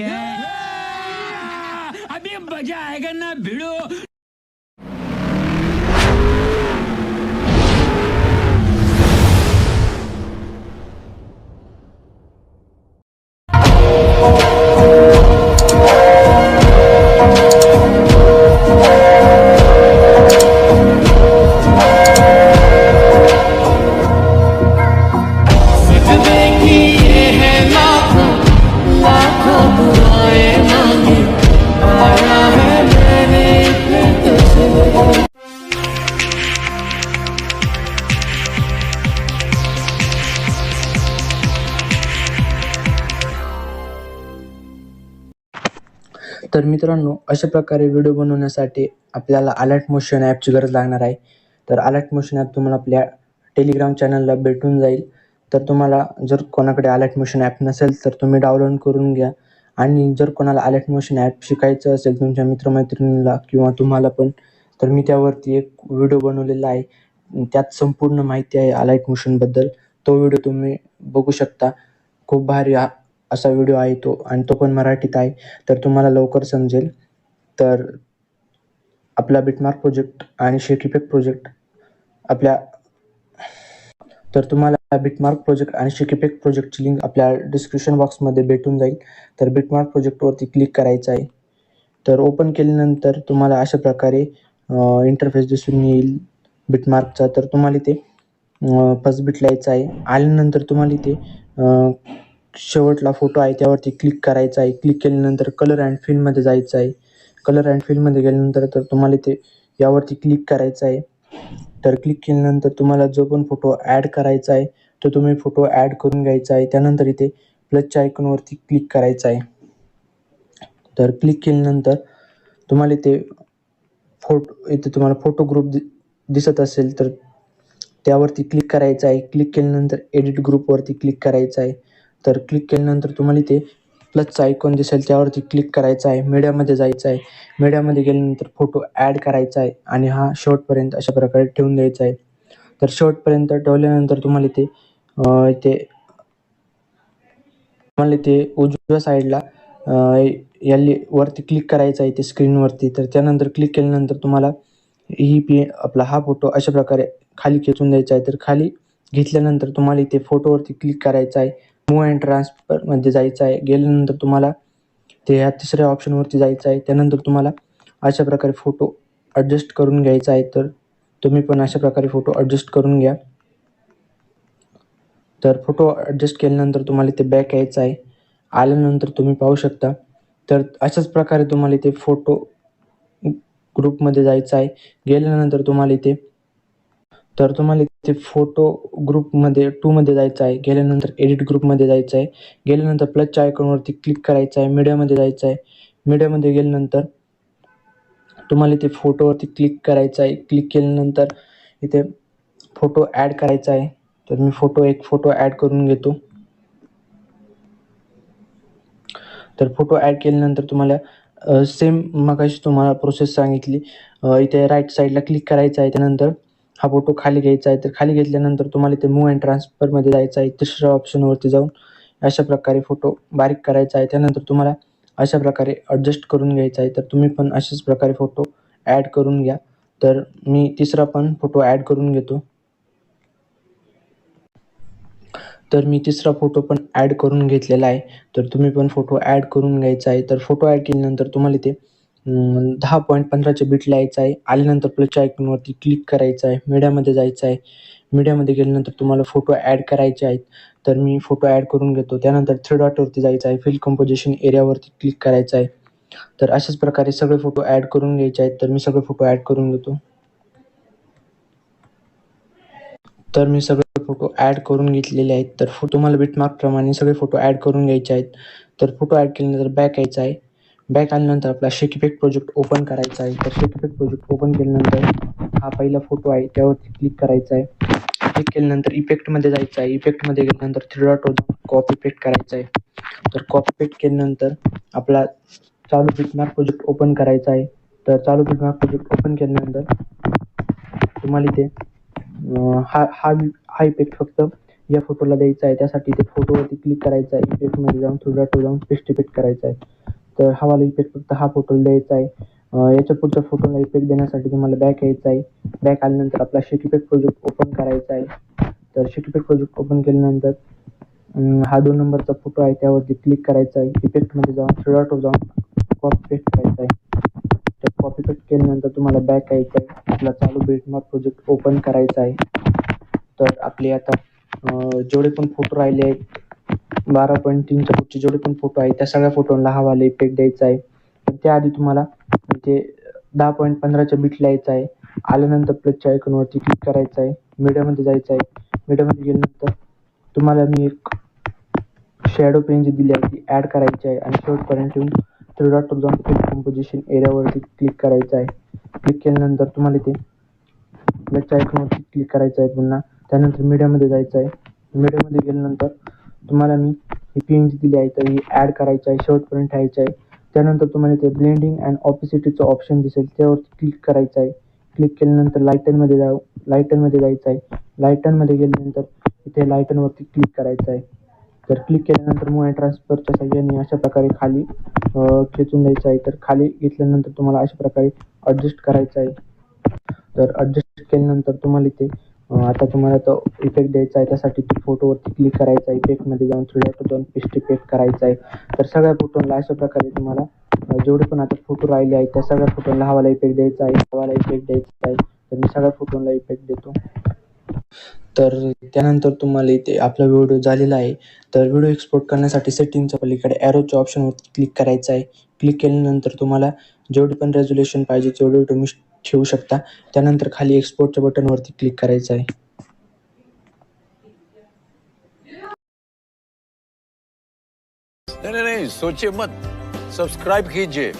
क्या अभी मजा आएगा ना भिड़ो देखिए है तर मित्रांनो अशा प्रकारे व्हिडिओ बनवण्यासाठी आपल्याला अलर्ट मोशन ॲपची गरज लागणार आहे. तर अलर्ट मोशन ॲप तुम्हाला आपल्या टेलिग्राम चॅनलला भेटून जाईल. तर तुम्हाला जर कोणाकडे अलर्ट मोशन ॲप नसेल तर तुम्ही डाउनलोड करून घ्या. आणि जर कोणाला अलर्ट मोशन ॲप शिकायचं असेल तुमच्या मित्रमैत्रिणीला किंवा तुम्हाला पण तर मी त्यावरती एक व्हिडिओ बनवलेला आहे. त्यात संपूर्ण माहिती आहे अलर्ट मोशनबद्दल तो व्हिडिओ तुम्ही बघू शकता. खूप भारी असा व्हिडिओ आहे तो आणि तो पण मराठीत आहे. तर तुम्हाला लवकर समजेल. तर आपला बिटमार्क प्रोजेक्ट आणि शेक प्रोजेक्ट आपल्या तर तुम्हाला बिटमार्क प्रोजेक्ट आणि शेक प्रोजेक्टची लिंक आपल्या डिस्क्रिप्शन बॉक्समध्ये भेटून जाईल. तर बिटमार्क प्रोजेक्टवरती क्लिक करायचं आहे. तर ओपन केल्यानंतर तुम्हाला अशा प्रकारे इंटरफेस दिसून येईल बिटमार्कचा तर तुम्हाला इथे फर्स्ट बिट लिहायचं आहे. आल्यानंतर तुम्हाला इथे शेवटला फोटो आहे त्यावरती क्लिक करायचं आहे. क्लिक केल्यानंतर कलर अँड फिलमध्ये जायचं आहे. कलर अँड फिलमध्ये गेल्यानंतर तर तुम्हाला ते यावरती क्लिक करायचं आहे. तर क्लिक केल्यानंतर तुम्हाला जो पण फोटो ॲड करायचा आहे तो तुम्ही फोटो ॲड करून घ्यायचा आहे. त्यानंतर इथे प्लसच्या आयकॉनवरती क्लिक करायचं आहे. तर क्लिक केल्यानंतर तुम्हाला इथे फोटो इथे तुम्हाला फोटो ग्रुप दि दिसत असेल तर त्यावरती क्लिक करायचं आहे. क्लिक केल्यानंतर एडिट ग्रुपवरती क्लिक करायचं आहे. तर क्लिक केल्यानंतर तुम्हाला इथे प्लसचा आयकॉन दिसेल. त्यावरती क्लिक करायचं आहे. मीडियामध्ये जायचं आहे. मीडियामध्ये गेल्यानंतर फोटो ॲड करायचा आहे आणि हा शेवटपर्यंत अशा प्रकारे ठेवून द्यायचा आहे. तर शेवटपर्यंत ठेवल्यानंतर तुम्हाला इथे इथे तुम्हाला इथे उजव्या साईडला याली वरती क्लिक करायचं आहे ते स्क्रीनवरती तर त्यानंतर क्लिक केल्यानंतर तुम्हाला ही पी आपला हा फोटो अशा प्रकारे खाली खेचून द्यायचा आहे. तर खाली घेतल्यानंतर तुम्हाला इथे फोटोवरती क्लिक करायचं आहे. मूव अँड ट्रान्सफरमध्ये जायचं आहे. गेल्यानंतर तुम्हाला ते ह्या तिसऱ्या ऑप्शनवरती जायचं आहे. त्यानंतर तुम्हाला अशा प्रकारे फोटो ॲडजस्ट करून घ्यायचा आहे. तर तुम्ही पण अशा प्रकारे फोटो ॲडजस्ट करून घ्या. तर फोटो ॲडजस्ट केल्यानंतर तुम्हाला ते बॅक यायचं आहे. आल्यानंतर तुम्ही पाहू शकता. तर अशाच प्रकारे तुम्हाला इथे फोटो ग्रुपमध्ये जायचं आहे. गेल्यानंतर तुम्हाला इथे तर तुम्हाला इथे फोटो ग्रुपमध्ये टूमध्ये जायचं आहे. गेल्यानंतर एडिट ग्रुपमध्ये जायचं आहे. गेल्यानंतर प्लसच्या आयकॉनवरती क्लिक करायचं आहे. मीडियामध्ये जायचं आहे. मीडियामध्ये गेल्यानंतर तुम्हाला इथे फोटोवरती क्लिक करायचं आहे. क्लिक केल्यानंतर इथे फोटो ॲड करायचा आहे. तर मी फोटो एक फोटो ॲड करून घेतो. तर फोटो ॲड केल्यानंतर तुम्हाला सेम मगाशी तुम्हाला प्रोसेस सांगितली. इथे राईट साईडला क्लिक करायचं आहे. त्यानंतर हा फोटो खाली घ्यायचा आहे तर खाली घेतल्यानंतर तुम्हाला ते मूव अँड ट्रान्सफरमध्ये जायचं आहे तिसऱ्या ऑप्शनवरती जाऊन अशा प्रकारे फोटो बारीक करायचा आहे. त्यानंतर तुम्हाला अशा प्रकारे ॲडजस्ट करून घ्यायचा आहे. तर तुम्ही पण अशाच प्रकारे फोटो ॲड करून घ्या. तर मी तिसरा पण फोटो ॲड करून घेतो. तर मी तिसरा फोटो पण ॲड करून घेतलेला आहे. तर तुम्ही पण फोटो ॲड करून घ्यायचा आहे. तर फोटो ॲड केल्यानंतर तुम्हाला इथे दहा पॉईंट पंधराचे बीट लिहायचं आहे आल्यानंतर प्लसच्या आयकॉनवरती क्लिक करायचं आहे मीडियामध्ये जायचं आहे मीडियामध्ये गेल्यानंतर तुम्हाला फोटो ॲड करायचे आहेत. तर मी फोटो ॲड करून घेतो. त्यानंतर थ्री डॉटवरती जायचं आहे फिल कंपोजिशन एरियावरती क्लिक करायचं आहे तर अशाच प्रकारे सगळे फोटो ॲड करून घ्यायचे आहेत. तर मी सगळे फोटो ॲड करून घेतो. तर मी सगळे फोटो ॲड करून घेतलेले आहेत. तर फो तुम्हाला बिटमार्कप्रमाणे सगळे फोटो ॲड करून घ्यायचे आहेत. तर फोटो ॲड केल्यानंतर बॅक यायचा आहे बॅक आल्यानंतर आपला शेक इफेक्ट प्रोजेक्ट ओपन करायचा आहे. तर शेक इफेक्ट प्रोजेक्ट ओपन केल्यानंतर हा पहिला फोटो आहे. त्यावरती क्लिक करायचा आहे. क्लिक केल्यानंतर इफेक्टमध्ये जायचं आहे. इफेक्टमध्ये गेल्यानंतर थ्री डॉट कॉपी पेट करायचा आहे. तर कॉपी पेट केल्यानंतर आपला चालू बिटमार्क प्रोजेक्ट ओपन करायचा आहे. तर चालू बिटमार्क प्रोजेक्ट ओपन केल्यानंतर तुम्हाला इथे हा हा हा इफेक्ट फक्त या फोटोला द्यायचा आहे. त्यासाठी ते फोटोवरती क्लिक करायचं आहे. इफेक्टमध्ये जाऊन थोडा टू जाऊन पेस्ट इफेक्ट करायचा आहे. तर हवाला इफेक्ट फक्त हा फोटोला द्यायचा आहे. याच्या पुढच्या फोटोला इफेक्ट देण्यासाठी तुम्हाला बॅक यायचा आहे. बॅक आल्यानंतर आपला शेट प्रोजेक्ट ओपन करायचा आहे. तर शेट प्रोजेक्ट ओपन केल्यानंतर हा दोन नंबरचा फोटो आहे त्यावरती क्लिक करायचा आहे. इफेक्टमध्ये जाऊन थोडा जाऊन कॉपी पेस्ट करायचा आहे. तर कॉपी पेस्ट केल्यानंतर तुम्हाला बॅक यायचं आहे. आपला चालू बेटमार्क प्रोजेक्ट ओपन करायचा आहे. तर आपले आता जेवढे पण फोटो राहिले आहेत बारा पॉईंट तीनच्या पुढचे जेवढे पण फोटो आहे त्या सगळ्या फोटोला हा वाला इफेक्ट द्यायचा आहे. पण त्याआधी तुम्हाला ते दहा पॉईंट पंधराच्या बीटला यायचं आहे. आल्यानंतर प्लसच्या आयकॉनवरती क्लिक करायचं आहे. मीडियामध्ये जायचं आहे. मीडियामध्ये गेल्यानंतर तुम्हाला मी एक शॅडो पेन जी दिली आहे ती ॲड करायची आहे. आणि शेवटपर्यंत येऊन थ्री डॉट जाऊन फिल कंपोजिशन एरियावरती क्लिक करायचं आहे. क्लिक केल्यानंतर तुम्हाला ते प्लसच्या आयकॉनवरती क्लिक करायचं आहे पुन्हा. त्यानंतर मीडियामध्ये जायचं आहे. मीडियामध्ये गेल्यानंतर तुम्हाला मी ही पी एन जी दिली आहे तर ही ॲड करायची आहे शेवटपर्यंत ठेवायची आहे. त्यानंतर तुम्हाला ते ब्लेंडिंग अँड ऑपिसिटीचं ऑप्शन दिसेल. त्यावरती क्लिक करायचं आहे. क्लिक केल्यानंतर लायटनमध्ये जाऊ लायटनमध्ये जायचं आहे. लायटनमध्ये गेल्यानंतर इथे लायटनवरती क्लिक करायचं आहे. तर क्लिक केल्यानंतर मूव ट्रान्सफरच्या साह्याने अशा प्रकारे खाली खेचून द्यायचं आहे तर खाली घेतल्यानंतर तुम्हाला अशा प्रकारे ॲडजस्ट करायचं आहे. तर ॲडजस्ट केल्यानंतर तुम्हाला इथे आता तुम्हाला तो इफेक्ट द्यायचा आहे त्यासाठी तो फोटोवरती क्लिक करायचा आहे इफेक्टमध्ये जाऊन थ्री डॉट जाऊन पेस्ट इफेक्ट करायचा आहे. तर सगळ्या फोटोला अशा प्रकारे तुम्हाला जेवढे पण आता फोटो राहिले आहेत त्या सगळ्या फोटोला हवाला इफेक्ट द्यायचा आहे हवाला इफेक्ट द्यायचा आहे. तर मी सगळ्या फोटोला इफेक्ट देतो. तर त्यानंतर तुम्हाला इथे आपला व्हिडिओ झालेला आहे. तर व्हिडिओ एक्सपोर्ट करण्यासाठी सेटिंगच्या पलीकडे ॲरोच्या ऑप्शनवरती क्लिक करायचं आहे. क्लिक केल्यानंतर तुम्हाला जेवढे पण रेझोल्युशन पाहिजे तेवढे तुम्ही ठेवू शकता. त्यानंतर खाली एक्सपोर्टच्या बटनवरती क्लिक करायचं आहे. नहीं नहीं नहीं सोचिए मत. सब्सक्राइब कीजिए.